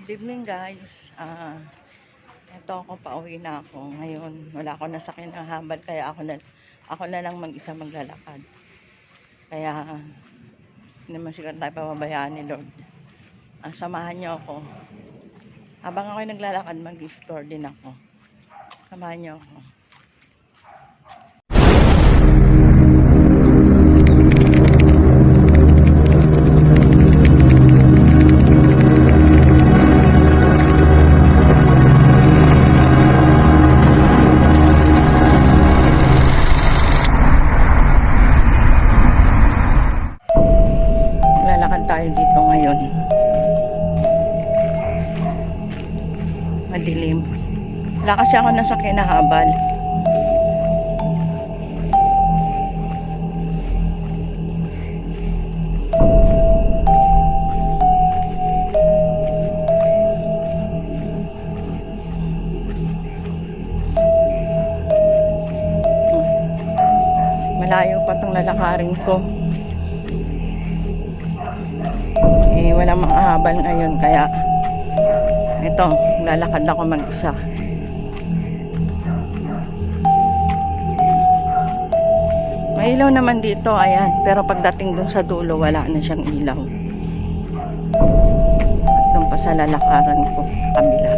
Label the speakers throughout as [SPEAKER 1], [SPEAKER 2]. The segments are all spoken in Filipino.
[SPEAKER 1] Good evening guys. Ah, ito ako pauwi na ako. Ngayon, wala ako na sa kinahambal kaya ako na ako na lang mag-isa maglalakad. Kaya hindi naman siguro tayo pababayaan ni Lord. Ah, samahan niyo ako. Habang ako'y naglalakad, mag-store din ako. Samahan niyo ako. Tayo dito ngayon. Madilim. Wala kasi ako nasa kinahabal. Malayo pa tong lalakarin ko. Mga habal ngayon. Kaya ito lalakad ako mag-isa. May ilaw naman dito ayan. Pero pagdating dun sa dulo wala na siyang ilaw. At dun pa sa lalakaran ko kabila.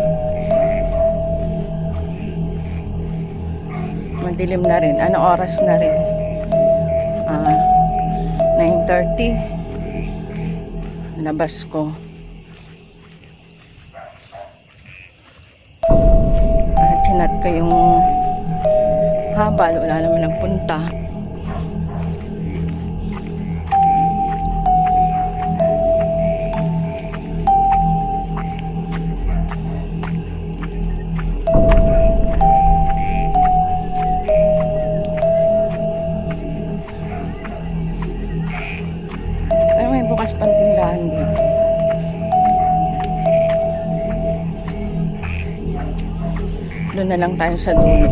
[SPEAKER 1] Madilim na rin. Ano oras na rin? Ah 9.30 labas ko. At sinat ko yung habal, wala naman ang punta. Bukas pang tindahan dito. Doon na lang tayo sa dulo.